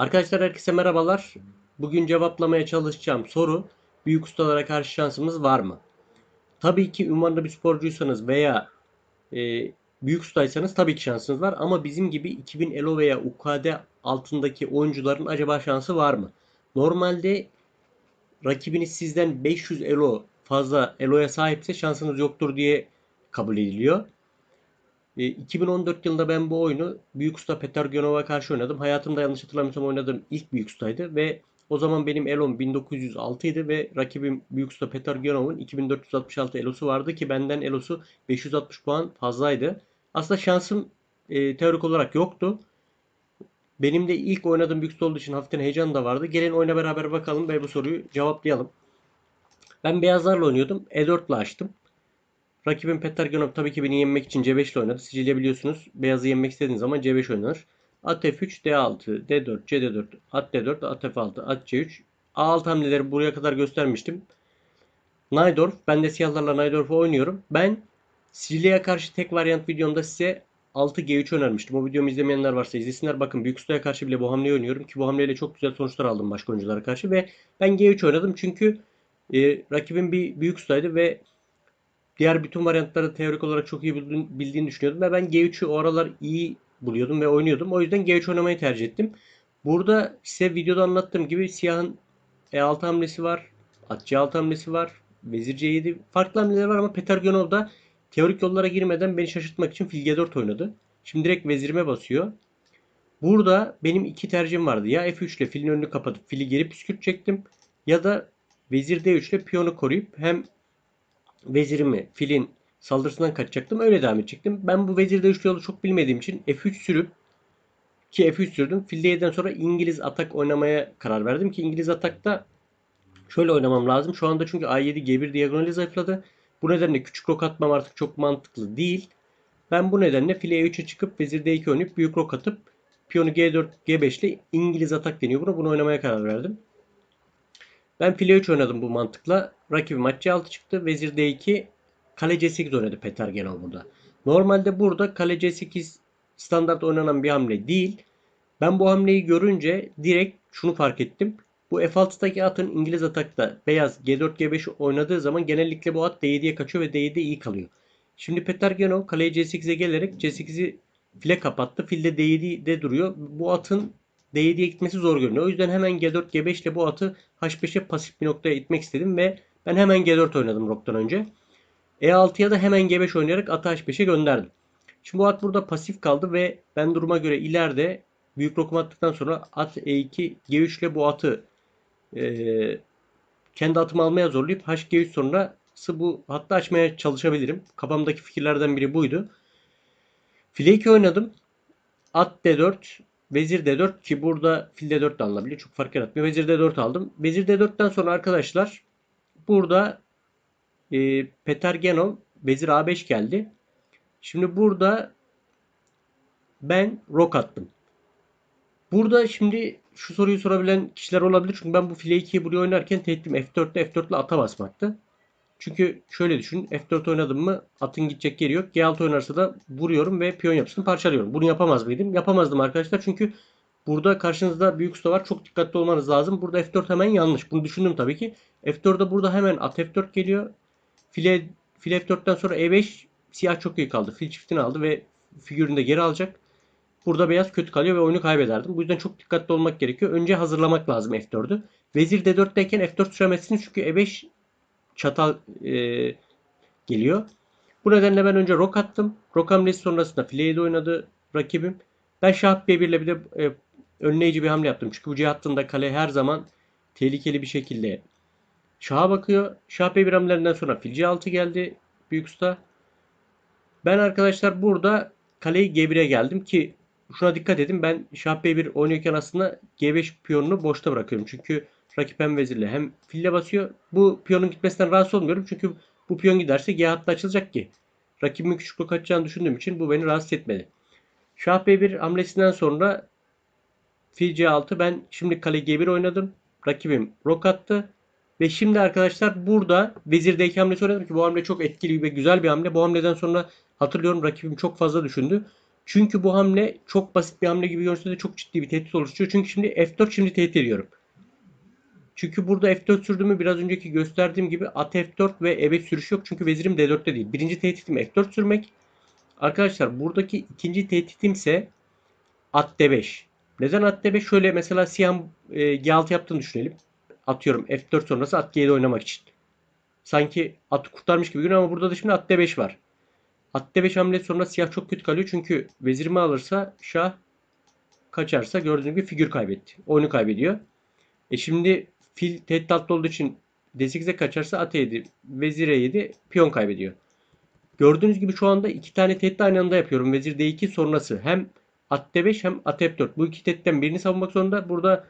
Arkadaşlar herkese merhabalar. Bugün cevaplamaya çalışacağım soru büyük ustalara karşı şansımız var mı? Tabii ki ünvanlı bir sporcuysanız veya e, büyük ustaysanız tabii ki şansınız var ama bizim gibi 2000 Elo veya UKD altındaki oyuncuların acaba şansı var mı? Normalde rakibiniz sizden 500 Elo fazla Elo'ya sahipse şansınız yoktur diye kabul ediliyor. E, 2014 yılında ben bu oyunu Büyük Usta Petar Gönov'a karşı oynadım. Hayatımda yanlış hatırlamıyorsam oynadığım ilk Büyük Usta'ydı ve o zaman benim Elo'm 1906 idi ve rakibim Büyük Usta Petar Gönov'un 2466 Elo'su vardı ki benden Elo'su 560 puan fazlaydı. Aslında şansım e, teorik olarak yoktu. Benim de ilk oynadığım Büyük Usta olduğu için hafiften heyecan da vardı. Gelin oyuna beraber bakalım ve bu soruyu cevaplayalım. Ben beyazlarla oynuyordum. E4 ile açtım. Rakibim Petarganov tabii ki beni yenmek için C5 ile oynadı. Sicilya biliyorsunuz beyazı yenmek istediğiniz zaman C5 oynanır. At F3, D6, D4, C4, at D4, at F6, at C3. A6 hamleleri buraya kadar göstermiştim. Naydorf. Ben de siyahlarla Naydorf'u oynuyorum. Ben Sicilya'ya karşı tek varyant videomda size 6 G3 önermiştim. O videomu izlemeyenler varsa izlesinler. Bakın Büyük Usta'ya karşı bile bu hamleyi oynuyorum ki bu hamleyle çok güzel sonuçlar aldım başka oyunculara karşı ve ben G3 oynadım çünkü e, rakibim bir Büyük Usta'ydı ve diğer bütün varyantları teorik olarak çok iyi bildiğini düşünüyordum ve ben G3'ü o aralar iyi buluyordum ve oynuyordum. O yüzden G3 oynamayı tercih ettim. Burada size videoda anlattığım gibi siyahın E6 hamlesi var. At C6 hamlesi var. Vezir C7 farklı hamleler var ama Petergonov da teorik yollara girmeden beni şaşırtmak için fil G4 oynadı. Şimdi direkt vezirime basıyor. Burada benim iki tercihim vardı. Ya F3 ile filin önünü kapatıp fili geri püskürtecektim. Ya da vezir D3 ile piyonu koruyup hem vezirimi filin saldırısından kaçacaktım. Öyle devam edecektim. Ben bu vezir D3 yolu çok bilmediğim için F3 sürüp ki F3 sürdüm. Fil D7'den sonra İngiliz atak oynamaya karar verdim ki İngiliz atakta şöyle oynamam lazım. Şu anda çünkü A7 G1 diagonali zayıfladı. Bu nedenle küçük rok atmam artık çok mantıklı değil. Ben bu nedenle file E3'e çıkıp vezir D2 oynayıp büyük rok atıp piyonu G4 G5 ile İngiliz atak deniyor buna. Bunu oynamaya karar verdim. Ben file 3 oynadım bu mantıkla. Rakibim at C6 çıktı. Vezir D2 kale C8 oynadı Peter Genov burada. Normalde burada kale C8 standart oynanan bir hamle değil. Ben bu hamleyi görünce direkt şunu fark ettim. Bu F6'daki atın İngiliz atakta beyaz G4 G5 oynadığı zaman genellikle bu at D7'ye kaçıyor ve D7 iyi kalıyor. Şimdi Peter Genov kaleye C8'e gelerek C8'i file kapattı. Fil de D7'de duruyor. Bu atın D7'ye gitmesi zor görünüyor. O yüzden hemen G4 G5 ile bu atı H5'e pasif bir noktaya itmek istedim ve ben hemen G4 oynadım Rock'tan önce. E6'ya da hemen G5 oynayarak atı H5'e gönderdim. Şimdi bu at burada pasif kaldı ve ben duruma göre ileride büyük rokum attıktan sonra at E2 G3 ile bu atı e, kendi atımı almaya zorlayıp HG3 sonrası bu hatta açmaya çalışabilirim. Kafamdaki fikirlerden biri buydu. File 2 oynadım. At D4, Vezir D4 ki burada fil D4 de alınabiliyor. Çok fark yaratmıyor. Vezir D4 aldım. Vezir D4'ten sonra arkadaşlar burada e, Peter Genov Vezir A5 geldi. Şimdi burada ben rok attım. Burada şimdi şu soruyu sorabilen kişiler olabilir. Çünkü ben bu file 2'yi buraya oynarken tehdittim F4'te F4 ile ata basmaktı. Çünkü şöyle düşün. F4 oynadım mı atın gidecek yeri yok. G6 oynarsa da vuruyorum ve piyon yapısını parçalıyorum. Bunu yapamaz mıydım? Yapamazdım arkadaşlar. Çünkü burada karşınızda büyük usta var. Çok dikkatli olmanız lazım. Burada F4 hemen yanlış. Bunu düşündüm tabii ki. F4'de burada hemen at F4 geliyor. File, file F4'ten sonra E5 siyah çok iyi kaldı. Fil çiftini aldı ve figürünü de geri alacak. Burada beyaz kötü kalıyor ve oyunu kaybederdim. Bu yüzden çok dikkatli olmak gerekiyor. Önce hazırlamak lazım F4'ü. Vezir D4'teyken F4 süremezsiniz çünkü E5 çatal e, geliyor. Bu nedenle ben önce rok attım. Rok hamlesi sonrasında fileyi de oynadı rakibim. Ben şah B1 ile bir de e, önleyici bir hamle yaptım. Çünkü bu C hattında kale her zaman tehlikeli bir şekilde şaha bakıyor. Şah B1 hamlelerinden sonra fil C6 geldi. Büyük usta. Ben arkadaşlar burada kaleyi G1'e geldim ki şuna dikkat edin. Ben şah B1 oynuyorken aslında G5 piyonunu boşta bırakıyorum. Çünkü rakip hem vezirle hem fille basıyor. Bu piyonun gitmesinden rahatsız olmuyorum. Çünkü bu piyon giderse G hattı açılacak ki. Rakibimin küçük rok açacağını düşündüğüm için bu beni rahatsız etmedi. Şah B1 hamlesinden sonra fil C6 ben şimdi kale G1 oynadım. Rakibim rok attı. Ve şimdi arkadaşlar burada vezir D2 hamlesi oynadım ki bu hamle çok etkili ve güzel bir hamle. Bu hamleden sonra hatırlıyorum rakibim çok fazla düşündü. Çünkü bu hamle çok basit bir hamle gibi görünse de çok ciddi bir tehdit oluşturuyor. Çünkü şimdi F4 şimdi tehdit ediyorum. Çünkü burada F4 sürdüğümü biraz önceki gösterdiğim gibi at F4 ve E5 sürüş yok. Çünkü vezirim D4'te değil. Birinci tehditim F4 sürmek. Arkadaşlar buradaki ikinci tehditim ise at D5. Neden at D5? Şöyle mesela siyah e, G6 yaptığını düşünelim. Atıyorum F4 sonrası at G7 oynamak için. Sanki atı kurtarmış gibi görünüyor ama burada da şimdi at D5 var. At D5 hamlesi sonra siyah çok kötü kalıyor. Çünkü vezirimi alırsa şah kaçarsa gördüğünüz gibi figür kaybetti. Oyunu kaybediyor. E şimdi fil tehdit altında olduğu için D8'e kaçarsa at E7, vezir E7 piyon kaybediyor. Gördüğünüz gibi şu anda iki tane tehdit aynı anda yapıyorum. Vezir D2 sonrası hem at D5 hem at F4. Bu iki tehditten birini savunmak zorunda. Burada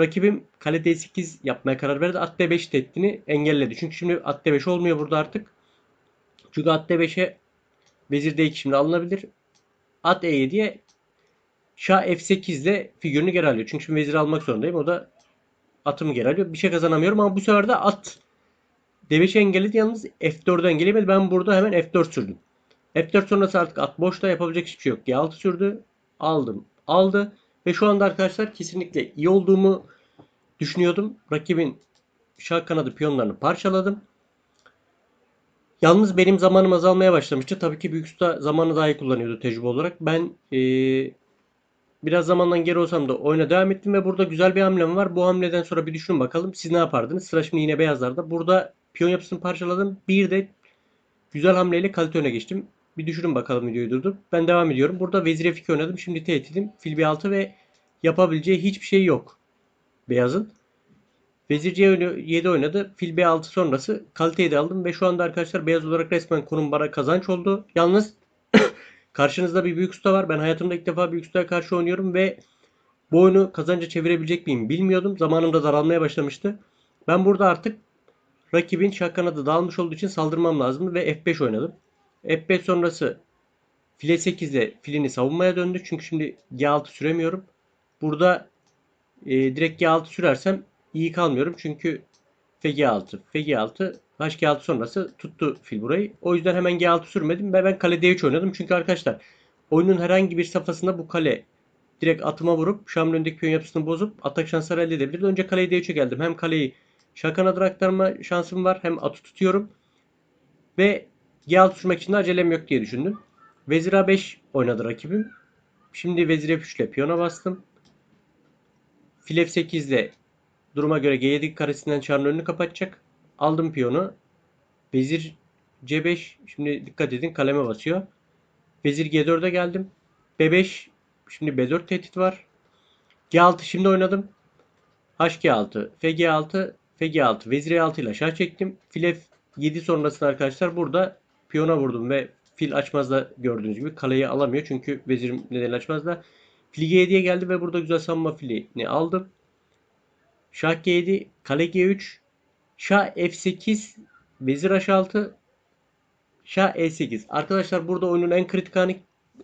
rakibim kale D8 yapmaya karar verdi. At D5 tehditini engelledi. Çünkü şimdi at D5 olmuyor burada artık. Çünkü at D5'e vezir D2 şimdi alınabilir. At E7'ye şah F8 ile figürünü geri alıyor. Çünkü şimdi vezir almak zorundayım. O da atımı geri alıyor. Bir şey kazanamıyorum ama bu sefer de at D5'i engelledi. Yalnız F4'ü engellemedi. Ben burada hemen F4 sürdüm. F4 sonrası artık at boşta yapabilecek hiçbir şey yok. G6 sürdü. Aldım. Aldı. Ve şu anda arkadaşlar kesinlikle iyi olduğumu düşünüyordum. Rakibin şah kanadı piyonlarını parçaladım. Yalnız benim zamanım azalmaya başlamıştı. Tabii ki büyük usta zamanı daha iyi kullanıyordu tecrübe olarak. Ben ee, biraz zamandan geri olsam da oyuna devam ettim ve burada güzel bir hamlem var. Bu hamleden sonra bir düşünün bakalım siz ne yapardınız? Sıra şimdi yine beyazlarda. Burada piyon yapısını parçaladım. Bir de güzel hamleyle kalite öne geçtim. Bir düşünün bakalım videoyu durdurup. Ben devam ediyorum. Burada vezir F2 oynadım. Şimdi tehditim fil B6 ve yapabileceği hiçbir şey yok. Beyazın. Vezir C7 oynadı. Fil B6 sonrası kaliteyi de aldım ve şu anda arkadaşlar beyaz olarak resmen konum bana kazanç oldu. Yalnız karşınızda bir büyük usta var. Ben hayatımda ilk defa büyük ustaya karşı oynuyorum ve bu oyunu kazanca çevirebilecek miyim bilmiyordum. Zamanım da daralmaya başlamıştı. Ben burada artık rakibin şah kanadı dağılmış olduğu için saldırmam lazımdı ve F5 oynadım. F5 sonrası file 8 ile filini savunmaya döndü. Çünkü şimdi G6 süremiyorum. Burada e, direkt G6 sürersem iyi kalmıyorum. Çünkü FG6, FG6, HG6 sonrası tuttu fil burayı. O yüzden hemen G6 sürmedim ve ben kale D3 oynadım. Çünkü arkadaşlar oyunun herhangi bir safhasında bu kale direkt atıma vurup Şam'ın önündeki piyon yapısını bozup atak şansları elde edebilir. Önce kale D3'e geldim. Hem kaleyi şakanadır aktarma şansım var hem atı tutuyorum. Ve G6 sürmek için de acelem yok diye düşündüm. Vezir A5 oynadı rakibim. Şimdi vezir F3 ile piyona bastım. Fil F8 ile duruma göre G7 karesinden çarın önünü kapatacak. Aldım piyonu. Vezir C5. Şimdi dikkat edin kaleme basıyor. Vezir G4'e geldim. B5. Şimdi B4 tehdit var. G6 şimdi oynadım. HG6, FG6, FG6, Vezir E6 ile şah çektim. Fil F7 sonrasında arkadaşlar burada piyona vurdum ve fil açmazda gördüğünüz gibi kaleyi alamıyor. Çünkü vezirim nedeniyle açmazda. Fil G7'ye geldi ve burada güzel sanma filini aldım. Şah G7, kale G3, Şah F8, Vezir H6, Şah E8. Arkadaşlar burada oyunun en kritik anı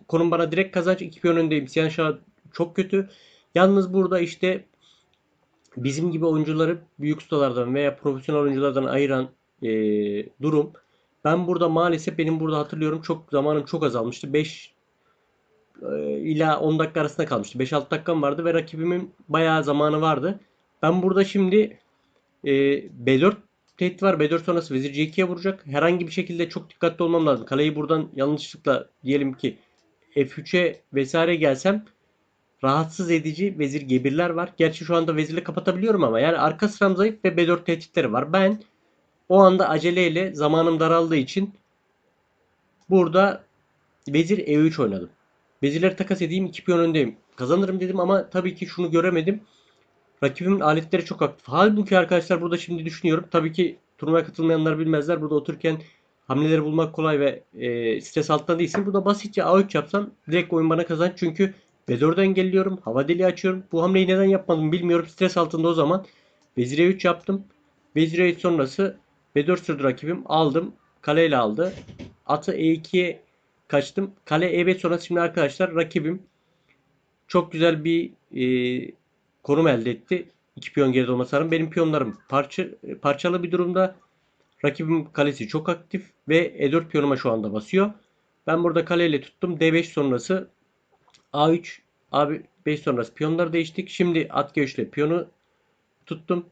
konum bana direkt kazanç. iki piyon öndeyim. Siyah Şah çok kötü. Yalnız burada işte bizim gibi oyuncuları büyük ustalardan veya profesyonel oyunculardan ayıran e, durum. Ben burada maalesef benim burada hatırlıyorum çok zamanım çok azalmıştı. 5 e, ila 10 dakika arasında kalmıştı. 5-6 dakikam vardı ve rakibimin bayağı zamanı vardı. Ben burada şimdi e, B4 tehdit var. B4 sonrası vezir C2'ye vuracak. Herhangi bir şekilde çok dikkatli olmam lazım. Kaleyi buradan yanlışlıkla diyelim ki F3'e vesaire gelsem rahatsız edici vezir G1'ler var. Gerçi şu anda vezirle kapatabiliyorum ama yani arka sıram zayıf ve B4 tehditleri var. Ben o anda aceleyle zamanım daraldığı için burada vezir E3 oynadım. Vezirleri takas edeyim 2 piyon öndeyim. Kazanırım dedim ama tabii ki şunu göremedim. Rakibimin aletleri çok aktif. Halbuki arkadaşlar burada şimdi düşünüyorum. Tabii ki turnuvaya katılmayanlar bilmezler. Burada otururken hamleleri bulmak kolay ve e, stres altında değilsin. Burada basitçe A3 yapsam direkt oyun bana kazanç. Çünkü B4'ü engelliyorum. Hava deliği açıyorum. Bu hamleyi neden yapmadım bilmiyorum. Stres altında o zaman. Vezir E3 yaptım. Vezir E3 sonrası B4 sürdü rakibim. Aldım. Kaleyle aldı. Atı E2'ye kaçtım. Kale E5 sonrası şimdi arkadaşlar rakibim çok güzel bir e, konum elde etti. İki piyon geride olmasına rağmen benim piyonlarım parça, parçalı bir durumda. Rakibim kalesi çok aktif ve E4 piyonuma şu anda basıyor. Ben burada kaleyle tuttum. D5 sonrası A3 A5 sonrası piyonları değiştik. Şimdi at G3 ile piyonu tuttum.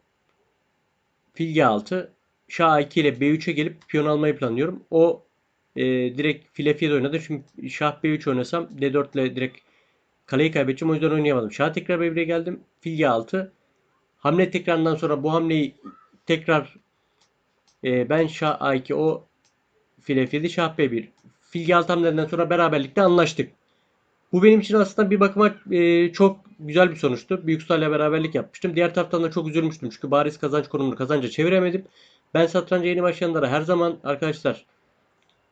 Fil G6 Şah A2 ile B3'e gelip piyon almayı planlıyorum. O e, direkt file F7 oynadı. Çünkü Şah B3 oynasam D4 ile direkt kaleyi kaybedeceğim. O yüzden oynayamadım. Şah tekrar B1'e geldim. Fil G6 Hamle tekrarından sonra bu hamleyi tekrar e, ben Şah A2 o file F7 Şah B1 Fil G6 hamlelerinden sonra beraberlikte anlaştık. Bu benim için aslında bir bakıma e, çok güzel bir sonuçtu. Büyük ile beraberlik yapmıştım. Diğer taraftan da çok üzülmüştüm. Çünkü bariz kazanç konumunu kazanca çeviremedim. Ben satranca yeni başlayanlara her zaman arkadaşlar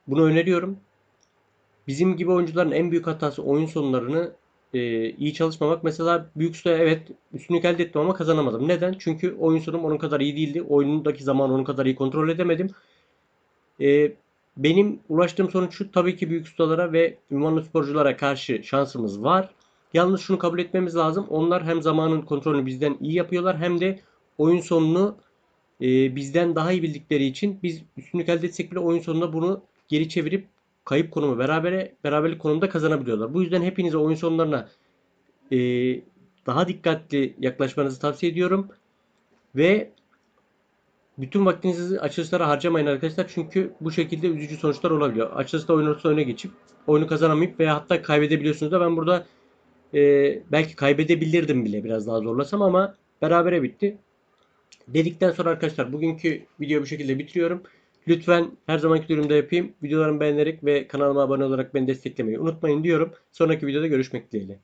bunu öneriyorum. Bizim gibi oyuncuların en büyük hatası oyun sonlarını e, iyi çalışmamak. Mesela Büyük Usta'ya evet üstünlük elde ettim ama kazanamadım. Neden? Çünkü oyun sonum onun kadar iyi değildi. Oyunundaki zaman onun kadar iyi kontrol edemedim. E, benim ulaştığım sonuç şu tabii ki büyük ustalara ve ünvanlı sporculara karşı şansımız var. Yalnız şunu kabul etmemiz lazım. Onlar hem zamanın kontrolünü bizden iyi yapıyorlar hem de oyun sonunu e, bizden daha iyi bildikleri için biz üstünlük elde etsek bile oyun sonunda bunu geri çevirip kayıp konumu berabere beraberlik konumunda kazanabiliyorlar. Bu yüzden hepinize oyun sonlarına e, daha dikkatli yaklaşmanızı tavsiye ediyorum. Ve bütün vaktinizi açılışlara harcamayın arkadaşlar. Çünkü bu şekilde üzücü sonuçlar olabiliyor. Açılışta oyun ortasında öne geçip oyunu kazanamayıp veya hatta kaybedebiliyorsunuz da ben burada e, belki kaybedebilirdim bile biraz daha zorlasam ama berabere bitti. Dedikten sonra arkadaşlar bugünkü videoyu bu şekilde bitiriyorum. Lütfen her zamanki durumda yapayım. Videolarımı beğenerek ve kanalıma abone olarak beni desteklemeyi unutmayın diyorum. Sonraki videoda görüşmek dileğiyle.